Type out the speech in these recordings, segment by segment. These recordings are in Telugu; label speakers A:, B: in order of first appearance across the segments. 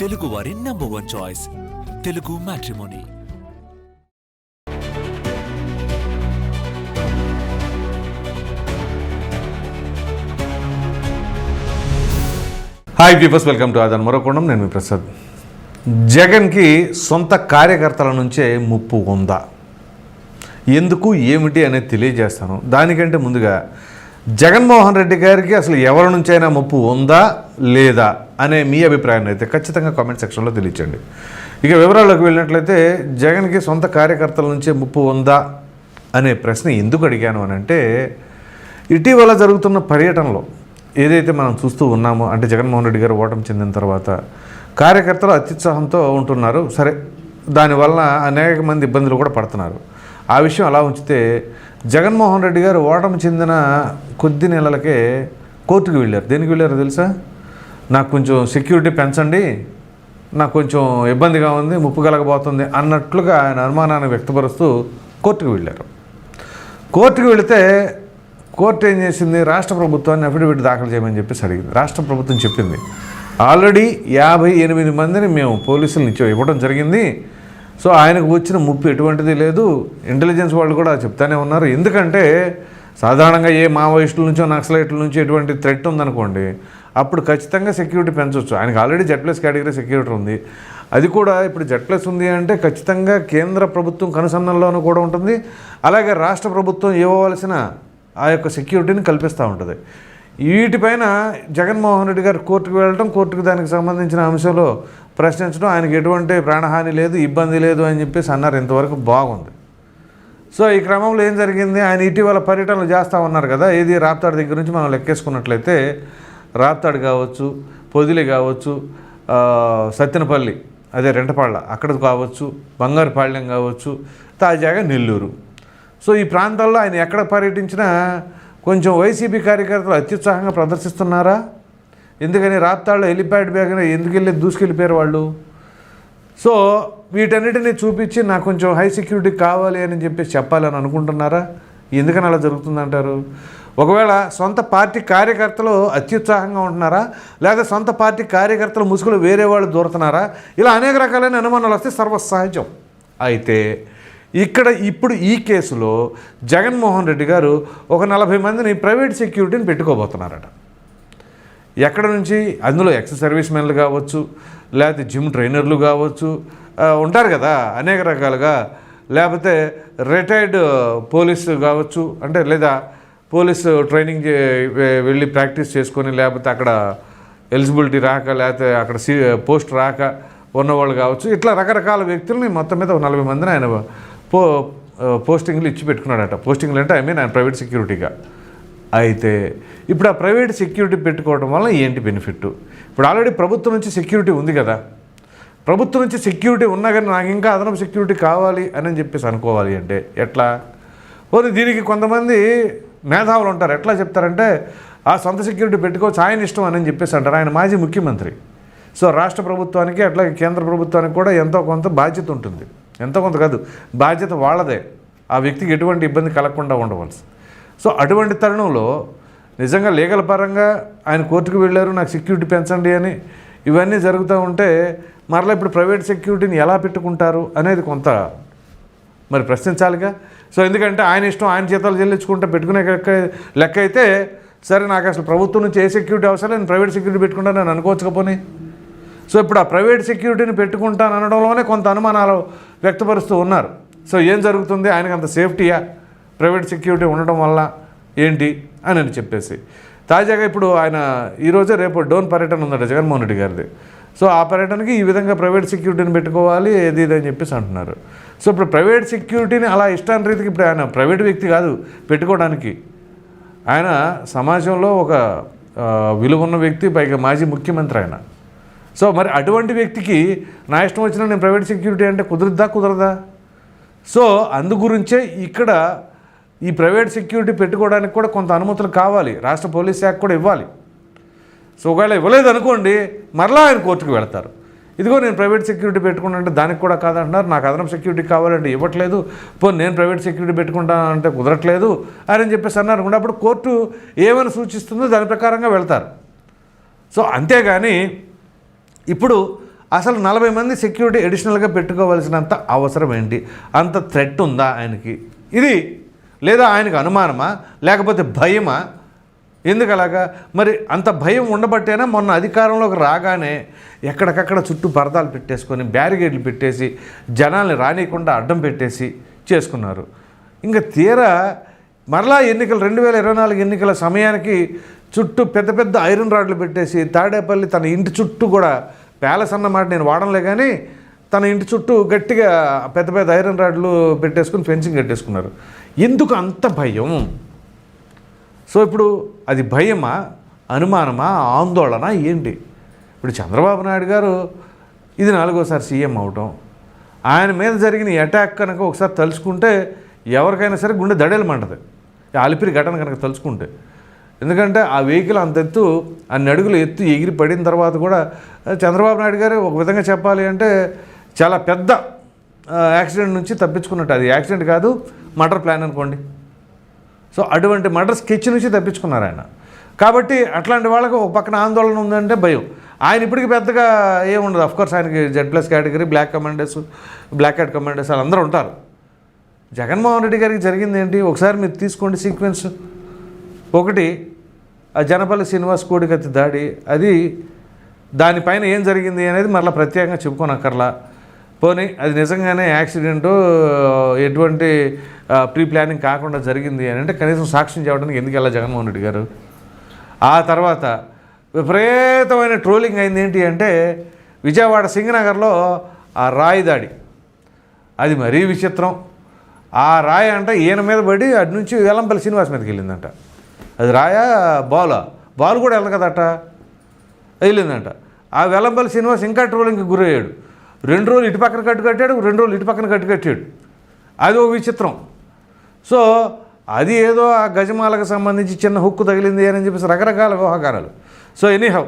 A: తెలుగు వారి number one choice Telugu matrimony
B: hi peepers welcome to Aadan మరొకొండం నేను మీ ప్రసాద్. జగన్కి సొంత కార్యకర్తల నుంచే ముప్పు ఉందా? ఎందుకు ఏమిటి అనేది తెలియజేస్తాను. దానికంటే ముందుగా జగన్మోహన్ రెడ్డి గారికి అసలు ఎవరి నుంచైనా ముప్పు ఉందా లేదా? అనే మీ అభిప్రాయాన్ని అయితే ఖచ్చితంగా కామెంట్ సెక్షన్లో తెలియచండి ఇక వివరాల్లోకి వెళ్ళినట్లయితే జగన్కి సొంత కార్యకర్తల నుంచే ముప్పు ఉందా అనే ప్రశ్న ఎందుకు అడిగాను అని అంటే ఇటీవల జరుగుతున్న పర్యటనలో ఏదైతే మనం చూస్తూ ఉన్నామో అంటే జగన్మోహన్ రెడ్డి గారు ఓటమి చెందిన తర్వాత కార్యకర్తలు అత్యుత్సాహంతో ఉంటున్నారు. సరే దానివల్ల అనేక మంది ఇబ్బందులు కూడా పడుతున్నారు. ఆ విషయం అలా ఉంచితే జగన్మోహన్ రెడ్డి గారు ఓటమి చెందిన కొద్ది నెలలకే కోర్టుకు వెళ్ళారు. దేనికి వెళ్ళారో తెలుసా? నాకు కొంచెం సెక్యూరిటీ పెంచండి నాకు కొంచెం ఇబ్బందిగా ఉంది ముప్పు కలగబోతుంది అన్నట్లుగా ఆయన అనుమానాన్ని వ్యక్తపరుస్తూ కోర్టుకు వెళ్ళారు. కోర్టుకు వెళితే కోర్టు ఏం చేసింది? రాష్ట్ర ప్రభుత్వాన్ని అఫిడవిట్ దాఖలు చేయమని చెప్పేసి అడిగింది. రాష్ట్ర ప్రభుత్వం చెప్పింది ఆల్రెడీ యాభై ఎనిమిది మందిని మేము పోలీసులు ఇచ్చి ఇవ్వడం జరిగింది. సో ఆయనకు వచ్చిన ముప్పు ఎటువంటిది లేదు. ఇంటెలిజెన్స్ వాళ్ళు కూడా చెప్తానే ఉన్నారు. ఎందుకంటే సాధారణంగా ఏ మావోయిస్టుల నుంచో నక్సలైట్ల నుంచి ఎటువంటి థ్రెట్ ఉందనుకోండి అప్పుడు ఖచ్చితంగా సెక్యూరిటీ పెంచవచ్చు ఆయనకు already Z plus category security ఉంది. అది కూడా ఇప్పుడు జెడ్ ప్లస్ ఉంది అంటే ఖచ్చితంగా కేంద్ర ప్రభుత్వం కనుసన్నల్లోనూ కూడా ఉంటుంది. అలాగే రాష్ట్ర ప్రభుత్వం ఇవ్వవలసిన ఆ యొక్క సెక్యూరిటీని కల్పిస్తూ ఉంటుంది. వీటిపైన జగన్మోహన్ రెడ్డి గారు కోర్టుకు వెళ్ళడం కోర్టుకు దానికి సంబంధించిన అంశంలో ప్రశ్నించడం ఆయనకు ఎటువంటి ప్రాణహాని లేదు ఇబ్బంది లేదు అని చెప్పేసి అన్నారు. ఇంతవరకు బాగుంది. సో ఈ క్రమంలో ఏం జరిగింది? ఆయన ఇటీవల పర్యటనలు చేస్తూ ఉన్నారు కదా. ఏది రాప్తాడు దగ్గర నుంచి మనం లెక్కేసుకున్నట్లయితే రాప్తాడు కావచ్చు పొదిలి కావచ్చు సత్యనపల్లి సత్తెనపల్లి అదే రెంటపాళ్ళ అక్కడ కావచ్చు బంగారుపాళ్యం కావచ్చు తాజాగా నెల్లూరు. సో ఈ ప్రాంతాల్లో ఆయన ఎక్కడ పర్యటించినా కొంచెం వైసీపీ కార్యకర్తలు అత్యుత్సాహంగా ప్రదర్శిస్తున్నారా? ఎందుకని రాప్తాళ్ళు హెలిప్యాడ్ బ్యాగ్న ఎందుకు వెళ్ళి దూసుకెళ్ళిపోయారు వాళ్ళు? సో వీటన్నిటిని చూపించి నాకు కొంచెం హై సెక్యూరిటీ కావాలి అని చెప్పేసి చెప్పాలని అనుకుంటున్నారా? ఎందుకని అలా జరుగుతుందంటారు? ఒకవేళ సొంత పార్టీ కార్యకర్తలు అత్యుత్సాహంగా ఉంటున్నారా? లేదా సొంత పార్టీ కార్యకర్తలు ముసుగులు వేరే వాళ్ళు దూరుతున్నారా? ఇలా అనేక రకాలైన అనుమానాలు వస్తే సర్వసహజం. అయితే ఇక్కడ ఇప్పుడు ఈ కేసులో జగన్మోహన్ రెడ్డి గారు ఒక నలభై మందిని ప్రైవేట్ సెక్యూరిటీని పెట్టుకోబోతున్నారట. ఎక్కడ నుంచి? అందులో ఎక్స్ సర్వీస్ మెన్లు కావచ్చు లేకపోతే జిమ్ ట్రైనర్లు కావచ్చు ఉంటారు కదా అనేక రకాలుగా. లేకపోతే రిటైర్డ్ పోలీసు కావచ్చు అంటే లేదా పోలీసు ట్రైనింగ్ చే- వెళ్ళి ప్రాక్టీస్ చేసుకొని లేకపోతే అక్కడ ఎలిజిబిలిటీ రాక లేకపోతే అక్కడ సీ పోస్ట్ రాక ఉన్నవాళ్ళు కావచ్చు. ఇట్లా రకరకాల వ్యక్తుల్ని మొత్తం మీద నలభై మందిని ఆయన పో పోస్టింగ్లు ఇచ్చి పెట్టుకున్నాడట. పోస్టింగ్లు అంటే ఐ మీన్ ఆయన ప్రైవేట్ సెక్యూరిటీగా. అయితే ఇప్పుడు ఆ ప్రైవేట్ సెక్యూరిటీ పెట్టుకోవడం వల్ల ఏంటి బెనిఫిట్ ఇప్పుడు ఆల్రెడీ ప్రభుత్వం నుంచి సెక్యూరిటీ ఉంది కదా. ప్రభుత్వం నుంచి సెక్యూరిటీ ఉన్నా కానీ నాకు ఇంకా అదనపు సెక్యూరిటీ కావాలి అని చెప్పేసి అనుకోవాలి అంటే ఎట్లా? పోనీ దీనికి కొంతమంది మేధావులు ఉంటారు. ఎట్లా చెప్తారంటే ఆ సొంత సెక్యూరిటీ పెట్టుకోవచ్చు ఆయన ఇష్టం అని చెప్పేసి అంటారు. ఆయన మాజీ ముఖ్యమంత్రి. సో రాష్ట్ర ప్రభుత్వానికి అట్లాగే కేంద్ర ప్రభుత్వానికి కూడా ఎంతో కొంత బాధ్యత ఉంటుంది. ఎంతో కొంత కాదు బాధ్యత వాళ్ళదే. ఆ వ్యక్తికి ఎటువంటి ఇబ్బంది కలగకుండా ఉండవలసి. సో అటువంటి తరుణంలో నిజంగా లీగల్ పరంగా ఆయన కోర్టుకు వెళ్ళారు నాకు సెక్యూరిటీ పెంచండి అని. ఇవన్నీ జరుగుతూ ఉంటే మరలా ఇప్పుడు ప్రైవేట్ సెక్యూరిటీని ఎలా పెట్టుకుంటారు అనేది కొంత మరి ప్రశ్నించాలిగా? సో ఎందుకంటే ఆయన ఇష్టం ఆయన జీతాలు చెల్లించుకుంటే పెట్టుకునే లెక్క లెక్క అయితే సరే నాకు అసలు ప్రభుత్వం నుంచి ఏ సెక్యూరిటీ అవసరం నేను ప్రైవేట్ సెక్యూరిటీ పెట్టుకుంటాను నేను అనుకోవచ్చుకపోనీ సో ఇప్పుడు ఆ ప్రైవేట్ సెక్యూరిటీని పెట్టుకుంటాను అనడంలోనే కొంత అనుమానాలు వ్యక్తపరుస్తూ ఉన్నారు. సో ఏం జరుగుతుంది? ఆయనకు అంత సేఫ్టీయా? ప్రైవేట్ సెక్యూరిటీ ఉండడం వల్ల ఏంటి? అని అని చెప్పేసి. తాజాగా ఇప్పుడు ఆయన ఈరోజే రేపు డోన్ పర్యటన ఉందట జగన్మోహన్ రెడ్డి గారిది. సో ఆ పర్యటనకి ఈ విధంగా ప్రైవేట్ సెక్యూరిటీని పెట్టుకోవాలి ఏది ఇది అని చెప్పేసి అంటున్నారు. సో ఇప్పుడు ప్రైవేట్ సెక్యూరిటీని అలా ఇష్టాన్ని రీతికి ఇప్పుడు ఆయన ప్రైవేట్ వ్యక్తి కాదు పెట్టుకోవడానికి. ఆయన సమాజంలో ఒక విలువ ఉన్న వ్యక్తి పైగా మాజీ ముఖ్యమంత్రి ఆయన. సో మరి అటువంటి వ్యక్తికి నా ఇష్టం వచ్చిన నేను ప్రైవేట్ సెక్యూరిటీ అంటే కుదురుద్దా కుదరదా? సో అందు గురించే ఇక్కడ ఈ ప్రైవేట్ సెక్యూరిటీ పెట్టుకోవడానికి కూడా కొంత అనుమతులు కావాలి. రాష్ట్ర పోలీస్ శాఖ కూడా ఇవ్వాలి. సో ఒకవేళ ఇవ్వలేదు అనుకోండి మరలా ఆయన కోర్టుకు వెళతారు. ఇదిగో నేను ప్రైవేట్ సెక్యూరిటీ పెట్టుకుంటే దానికి కూడా కాదంటున్నారు. నాకు అదనపు సెక్యూరిటీ కావాలంటే ఇవ్వట్లేదు. పో నేను ప్రైవేట్ సెక్యూరిటీ పెట్టుకుంటాను అంటే కుదరట్లేదు అని చెప్పేసి అన్నారు. కూడా అప్పుడు కోర్టు ఏమైనా సూచిస్తుందో దాని ప్రకారంగా వెళ్తారు. సో అంతేగాని ఇప్పుడు అసలు నలభై మంది సెక్యూరిటీ అడిషనల్గా పెట్టుకోవాల్సినంత అవసరం ఏంటి? అంత థ్రెట్ ఉందా ఆయనకి? ఇది లేదా ఆయనకు అనుమానమా? లేకపోతే భయమా? ఎందుకలాగా? మరి అంత భయం ఉండబట్టేనా? మొన్న అధికారంలోకి రాగానే ఎక్కడికక్కడ చుట్టూ పరదాలు పెట్టేసుకొని బ్యారిగేడ్లు పెట్టేసి జనాల్ని రానియకుండా అడ్డం పెట్టేసి చేసుకున్నారు. ఇంకా తీరా మరలా ఎన్నికలు రెండు వేల ఇరవై నాలుగు ఎన్నికల సమయానికి చుట్టూ పెద్ద పెద్ద ఐరన్ రాడ్లు పెట్టేసి తాడేపల్లి తన ఇంటి చుట్టూ కూడా ప్యాలెస్ అన్నమాట నేను వాడంలే కానీ తన ఇంటి చుట్టూ గట్టిగా పెద్ద పెద్ద ఐరన్ రాడ్లు పెట్టేసుకుని ఫెన్సింగ్ కట్టేసుకున్నారు. ఎందుకు అంత భయం? సో ఇప్పుడు అది భయమా అనుమానమా ఆందోళన ఏంటి? ఇప్పుడు చంద్రబాబు నాయుడు గారు ఇది నాలుగోసారి సీఎం అవటం ఆయన మీద జరిగిన అటాక్ కనుక ఒకసారి తలుచుకుంటే ఎవరికైనా సరే గుండె దడేలమంటది. ఈ అలిపిరి ఘటన కనుక తలుచుకుంటే. ఎందుకంటే ఆ వెహికల్ అంత ఎత్తు అన్ని అడుగులు ఎత్తు ఎగిరి పడిన తర్వాత కూడా చంద్రబాబు నాయుడు గారు ఒక విధంగా చెప్పాలి అంటే చాలా పెద్ద యాక్సిడెంట్ నుంచి తప్పించుకున్నట్టు. అది యాక్సిడెంట్ కాదు మర్డర్ ప్లాన్ అనుకోండి. సో అటువంటి మర్డర్ స్కెచ్ నుంచి తప్పించుకున్నారు ఆయన. కాబట్టి అట్లాంటి వాళ్ళకు ఒక పక్కన ఆందోళన ఉందంటే భయం. ఆయన ఇప్పటికి పెద్దగా ఏముండదు అఫ్కోర్స్ ఆయనకి Z plus category black commanders black head commanders వాళ్ళందరూ ఉంటారు. జగన్మోహన్ రెడ్డి గారికి జరిగింది ఏంటి? ఒకసారి మీరు తీసుకోండి సీక్వెన్స్ ఒకటి ఆ జనపల్లి శ్రీనివాస్ కోడికత్తి దాడి. అది దానిపైన ఏం జరిగింది అనేది మరలా ప్రత్యేకంగా చెప్పుకోనక్కర్లా. పోనీ అది నిజంగానే యాక్సిడెంటు ఎటువంటి ప్రీ ప్లానింగ్ కాకుండా జరిగింది అని అంటే కనీసం సాక్ష్యం చెప్పడానికి ఎందుకు వెళ్ళా జగన్మోహన్ రెడ్డి గారు? ఆ తర్వాత విపరీతమైన ట్రోలింగ్ అయింది ఏంటి అంటే విజయవాడ సింగనగర్లో ఆ రాయి దాడి. అది మరీ విచిత్రం. ఆ రాయి అంట ఈయన మీద పడి అటు నుంచి వేలంపల్లి శ్రీనివాస్ మీదకి వెళ్ళిందంట. అది రాయా బాలా? బాల్ కూడా వెళ్ళదు కదట? వెళ్ళిందంట. ఆ వెలంపల్లి శ్రీనివాస్ ఇంకా ట్రోలింగ్కి గురయ్యాడు. రెండు రోజులు ఇటు పక్కన కట్టు కట్టాడు రెండు రోజులు ఇటు పక్కన కట్టు కట్టాడు. అది ఒక విచిత్రం. సో అది ఏదో ఆ గజమాలకు సంబంధించి చిన్న హుక్కు తగిలింది అని చెప్పేసి రకరకాల వ్యవహారాలు. సో ఎనీహౌ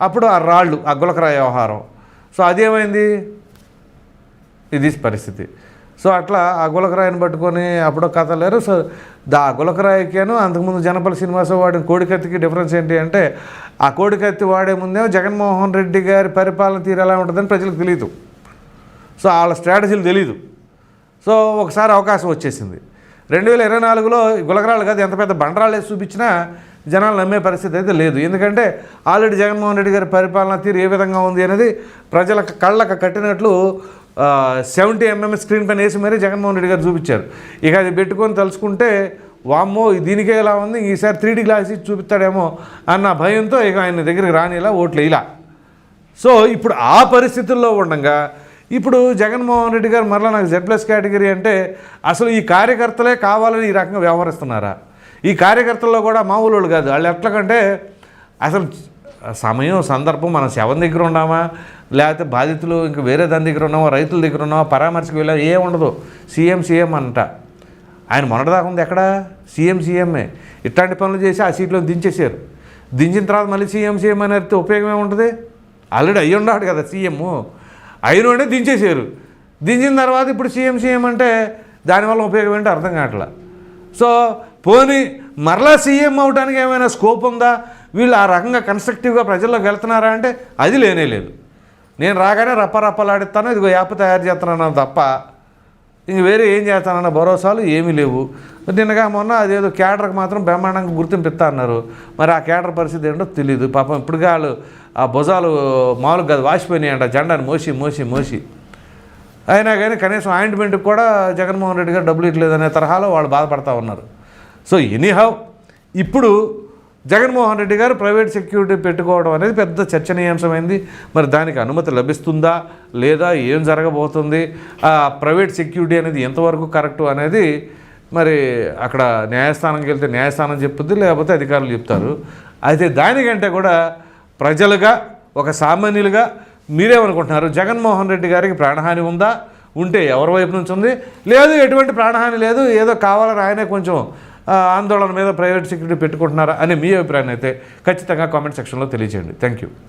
B: అప్పుడు ఆ రాళ్ళు ఆ గులకరాయ వ్యవహారం. సో అదేమైంది? ఇది పరిస్థితి. సో అట్లా ఆ గులకరాయిని పట్టుకొని అప్పుడో కథ లేరు సో దా గులకరాయికేను అంతకుముందు జనపల శ్రీనివాస వాడిన కోడికత్తికి డిఫరెన్స్ ఏంటి అంటే ఆ కోడికత్తి వాడే ముందేమో జగన్మోహన్ రెడ్డి గారి పరిపాలన తీరు ఎలా ఉంటుందని ప్రజలకు తెలియదు సో వాళ్ళ స్ట్రాటజీలు తెలీదు. సో ఒకసారి అవకాశం వచ్చేసింది. రెండు వేల ఇరవై నాలుగులో గులకరాలు కాదు ఎంత పెద్ద బండరాళ్ళు వేసి చూపించినా జనాలు నమ్మే పరిస్థితి అయితే లేదు. ఎందుకంటే ఆల్రెడీ జగన్మోహన్ రెడ్డి గారి పరిపాలన తీరు ఏ విధంగా ఉంది అనేది ప్రజల కళ్ళకు కట్టినట్లు సెవెంటీ ఎంఎం స్క్రీన్ పైన వేసి మరీ జగన్మోహన్ రెడ్డి గారు చూపించారు. ఇక అది పెట్టుకొని తలుచుకుంటే వామ్మో దీనికే ఇలా ఉంది? ఈసారి త్రీ డీ గ్లాస్ ఇచ్చి చూపిస్తాడేమో అన్న భయంతో ఇక ఆయన దగ్గరికి రానిలా ఓట్లు ఇలా. సో ఇప్పుడు ఆ పరిస్థితుల్లో ఉండగా ఇప్పుడు జగన్మోహన్ రెడ్డి గారు మరలా నాకు జెడ్ ప్లస్ కేటగిరీ అంటే అసలు ఈ కార్యకర్తలే కావాలని ఈ రకంగా వ్యవహరిస్తున్నారా? ఈ కార్యకర్తల్లో కూడా మామూలు వాళ్ళు కాదు. వాళ్ళు ఎట్లకంటే అసలు సమయం సందర్భం మనం శవం దగ్గర ఉన్నామా? లేకపోతే బాధితులు ఇంకా వేరే దాని దగ్గర ఉన్నావో రైతుల దగ్గర ఉన్నావో పరామర్శకు వెళ్ళా ఏ ఉండదు. సీఎం సీఎం అంట. ఆయన మొన్నటిదాకా ఉంది ఎక్కడ? CM CMA. ఇట్లాంటి పనులు చేసి ఆ సీట్లో దించేశారు. దించిన తర్వాత మళ్ళీ సీఎం సీఎం అని అడిగితే ఉపయోగం ఏముంటుంది? ఆల్రెడీ అయ్యి ఉన్నాడు కదా సీఎం. అయినోడే దించేశారు. దించిన తర్వాత ఇప్పుడు సీఎం సీఎం అంటే దానివల్ల ఉపయోగం ఏంటో అర్థం కావట్లా. సో పోనీ మరలా సీఎం అవడానికి ఏమైనా స్కోప్ ఉందా? వీళ్ళు ఆ రకంగా కన్స్ట్రక్టివ్గా ప్రజల్లోకి వెళ్తున్నారా అంటే అది లేనే లేదు. నేను రాగానే రప్ప రప్పలాడిస్తాను ఇదిగో యాప్ తయారు చేస్తున్నాను తప్ప ఇంక వేరే ఏం చేస్తానన్న భరోసాలు ఏమీ లేవు. నిన్నగా మొన్న అదేదో క్యాడర్కి మాత్రం బ్రహ్మాండంగా గుర్తింపిస్తా అన్నారు. మరి ఆ క్యాడర్ పరిస్థితి ఏంటో తెలియదు పాపం ఇప్పటికే వాళ్ళు ఆ భుజాలు మామూలుగా కాదు వాసిపోయినాయి అంట జెండాను మోసి మోసి మోసి. అయినా కానీ కనీసం ఆయింట్మెంట్కి కూడా జగన్మోహన్ రెడ్డి గారు డబ్బులు ఇట్లేదనే తరహాలో వాళ్ళు బాధపడతా ఉన్నారు. సో ఎనీహౌ ఇప్పుడు జగన్మోహన్ రెడ్డి గారు ప్రైవేట్ సెక్యూరిటీ పెట్టుకోవడం అనేది పెద్ద చర్చనీయాంశమైంది. మరి దానికి అనుమతి లభిస్తుందా లేదా ఏం జరగబోతుంది? ఆ ప్రైవేట్ సెక్యూరిటీ అనేది ఎంతవరకు కరెక్టు అనేది మరి అక్కడ న్యాయస్థానంకి వెళ్తే న్యాయస్థానం చెప్పుద్ది లేకపోతే అధికారులు చెప్తారు. అయితే దానికంటే కూడా ప్రజలుగా ఒక సామాన్యులుగా మీరేమనుకుంటున్నారు? జగన్మోహన్ రెడ్డి గారికి ప్రాణహాని ఉందా? ఉంటే ఎవరి వైపు నుంచి ఉంది? లేదు ఎటువంటి ప్రాణహాని లేదు. ఏదో కావాలని ఆయనే కొంచెం ఆందోళన మీద ప్రైవేట్ సెక్యూరిటీ పెట్టుకుంటున్నారా అనే మీ అభిప్రాయాన్ని అయితే ఖచ్చితంగా కామెంట్ సెక్షన్లో తెలియజేయండి. Thank you